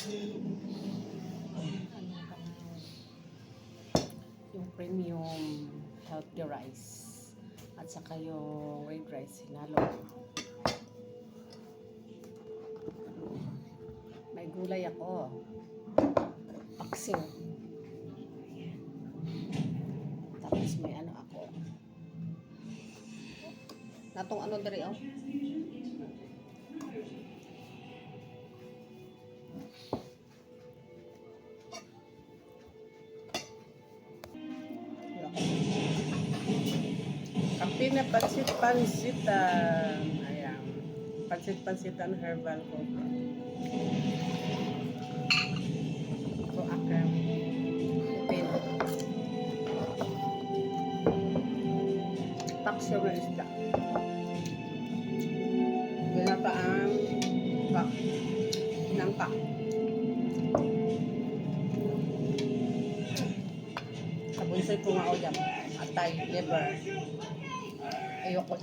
Yung premium healthy rice. At saka yung red rice, hinalo. May gulay ako. Paksing. Tapos may ano ako. Natong ano dari oh. Kape na pansit-pansitan. Ayan. Pansit-pansitan herbal coffee. So, akin. Pin. Paksyo na isda. Ginataang pak. Nangka. Sabunsoy ko nga o dyan. Atay, liver. Ayoko.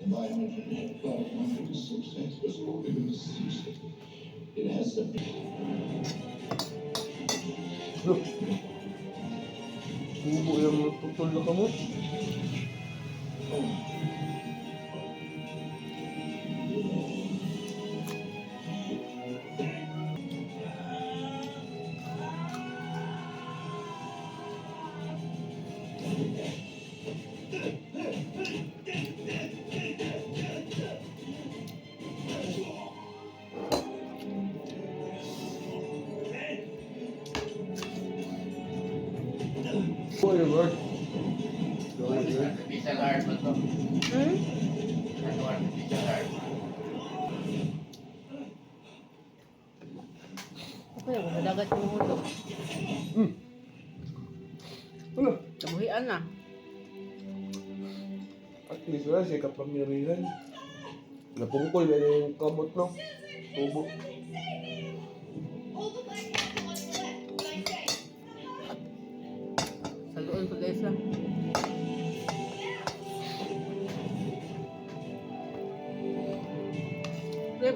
The biological clock is substance was loaded with season. It has the Look. Bubo yung tutol na kamot. Oh, yung word. Pizza card mo to. Hmm? Ano pizza card? Ako yung madagat yung ulo. Hmm. Ano? Nabuhian na. At least wala siya kapangyarihan. Napungkol na yung kamot, no? Tubo.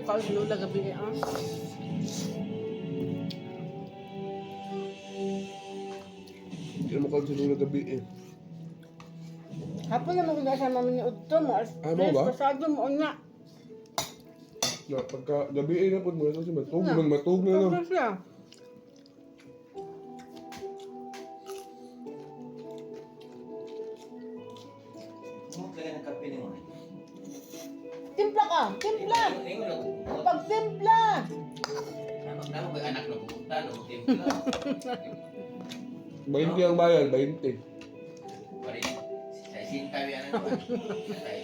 Kau dulu lah gabi niya. ah. Hindi mo kang sinula gabi eh. Hapon naman kung nasa mami ni Udto mo. Ay, mo ba? Pasado mo na. Na, pagka gabi eh na po mo na siya matug. Man matug na lang. Tapos siya. Ano kaya ng kape ni mo? Timpla ka! Timpla! Ano na ko anak na pumunta no timpla. 20 ang bayad, 20. Pare sa sinta wi anak ko. Tay.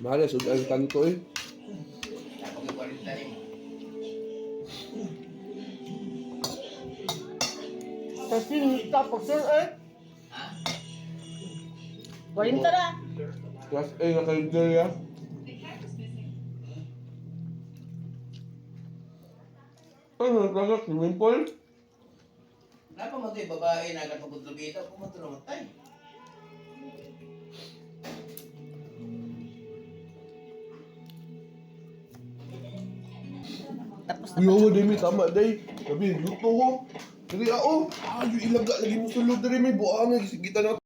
Mahal, sudan kanto eh. Ako ko 40 ni. Sa sinta, pagsil eh. Ha? 40 na. Class A na kalendarya. Ano, nagkagak, swimming pool? Napa mo to'y babae na nagpagudlo bita pumunta naman tay. Tapos na. Yo, dai mi tama dai. Sabi, luto ko. Dili ako. Ah, yung ilaga lagi mo sulod diri may buang kita na